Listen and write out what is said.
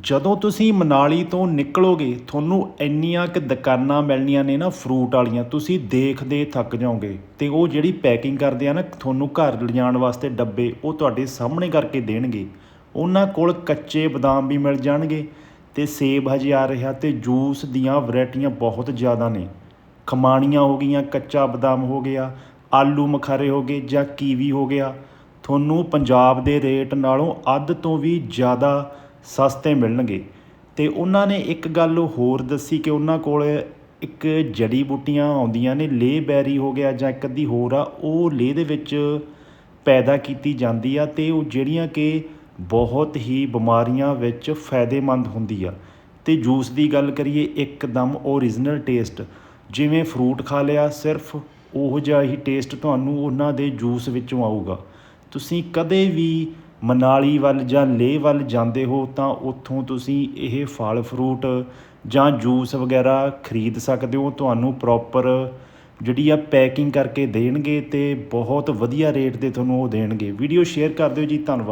ਜਦੋਂ ਤੁਸੀਂ ਮਨਾਲੀ ਤੋਂ ਨਿਕਲੋਗੇ, ਤੁਹਾਨੂੰ ਇੰਨੀਆਂ ਕਿ ਦੁਕਾਨਾਂ ਮਿਲਣੀਆਂ ਨੇ ਨਾ ਫਰੂਟ ਵਾਲੀਆਂ, ਤੁਸੀਂ ਦੇਖਦੇ ਥੱਕ ਜਾਓਗੇ। ਤੇ ਉਹ ਜਿਹੜੀ ਪੈਕਿੰਗ ਕਰਦੇ ਆ ਨਾ, ਤੁਹਾਨੂੰ ਘਰ ਲਿਜਾਣ ਵਾਸਤੇ ਡੱਬੇ, ਉਹ ਤੁਹਾਡੇ ਸਾਹਮਣੇ ਕਰਕੇ ਦੇਣਗੇ। ਉਹਨਾਂ ਕੋਲ ਕੱਚੇ ਬਦਾਮ ਵੀ ਮਿਲ ਜਾਣਗੇ ਤੇ ਸੇਬ ਹਜੇ ਆ ਰਿਹਾ ਤੇ ਜੂਸ ਦੀਆਂ ਵੈਰਾਈਟੀਆਂ ਬਹੁਤ ਜ਼ਿਆਦਾ ਨੇ। ਖਮਾਣੀਆਂ ਹੋ ਗਈਆਂ, ਕੱਚਾ ਬਦਾਮ ਹੋ ਗਿਆ, ਆਲੂ ਮਖਾਰੇ ਹੋ ਗਏ ਜਾਂ ਕੀਵੀ ਹੋ ਗਿਆ। ਤੁਹਾਨੂੰ ਪੰਜਾਬ ਦੇ ਰੇਟ ਨਾਲੋਂ ਅੱਧ ਤੋਂ ਵੀ ਜ਼ਿਆਦਾ ਸਸਤੇ ਮਿਲਣਗੇ। ਅਤੇ ਉਹਨਾਂ ਨੇ ਇੱਕ ਗੱਲ ਹੋਰ ਦੱਸੀ ਕਿ ਉਹਨਾਂ ਕੋਲ ਇੱਕ ਜੜੀ ਬੂਟੀਆਂ ਆਉਂਦੀਆਂ ਨੇ, ਲੇਹ ਬੈਰੀ ਹੋ ਗਿਆ ਜਾਂ ਇੱਕ ਅੱਧੀ ਹੋਰ ਆ, ਉਹ ਲੇਹ ਦੇ ਵਿੱਚ ਪੈਦਾ ਕੀਤੀ ਜਾਂਦੀ ਆ ਅਤੇ ਉਹ ਜਿਹੜੀਆਂ ਕਿ ਬਹੁਤ ਹੀ ਬਿਮਾਰੀਆਂ ਵਿੱਚ ਫਾਇਦੇਮੰਦ ਹੁੰਦੀ ਆ। ਅਤੇ ਜੂਸ ਦੀ ਗੱਲ ਕਰੀਏ, ਇੱਕਦਮ ਓਰੀਜਨਲ ਟੇਸਟ ਜਿਵੇਂ ਫਰੂਟ ਖਾ ਲਿਆ, ਸਿਰਫ ਉਹੋ ਜਿਹਾ ਹੀ ਟੇਸਟ ਤੁਹਾਨੂੰ ਉਹਨਾਂ ਦੇ ਜੂਸ ਵਿੱਚੋਂ ਆਊਗਾ। ਤੁਸੀਂ ਕਦੇ ਵੀ ਮਨਾਲੀ ਵੱਲ ਜਾਂ ਲੇਹ ਵੱਲ ਜਾਂਦੇ ਹੋ ਤਾਂ ਉੱਥੋਂ ਤੁਸੀਂ ਇਹ ਫਲ ਫਰੂਟ ਜਾਂ ਜੂਸ ਵਗੈਰਾ ਖਰੀਦ ਸਕਦੇ ਹੋ। ਤੁਹਾਨੂੰ ਪ੍ਰੋਪਰ ਜਿਹੜੀ ਆ ਪੈਕਿੰਗ ਕਰਕੇ ਦੇਣਗੇ ਅਤੇ ਬਹੁਤ ਵਧੀਆ ਰੇਟ ਤੇ ਤੁਹਾਨੂੰ ਉਹ ਦੇਣਗੇ। ਵੀਡੀਓ ਸ਼ੇਅਰ ਕਰ ਦਿਓ ਜੀ, ਧੰਨਵਾਦ।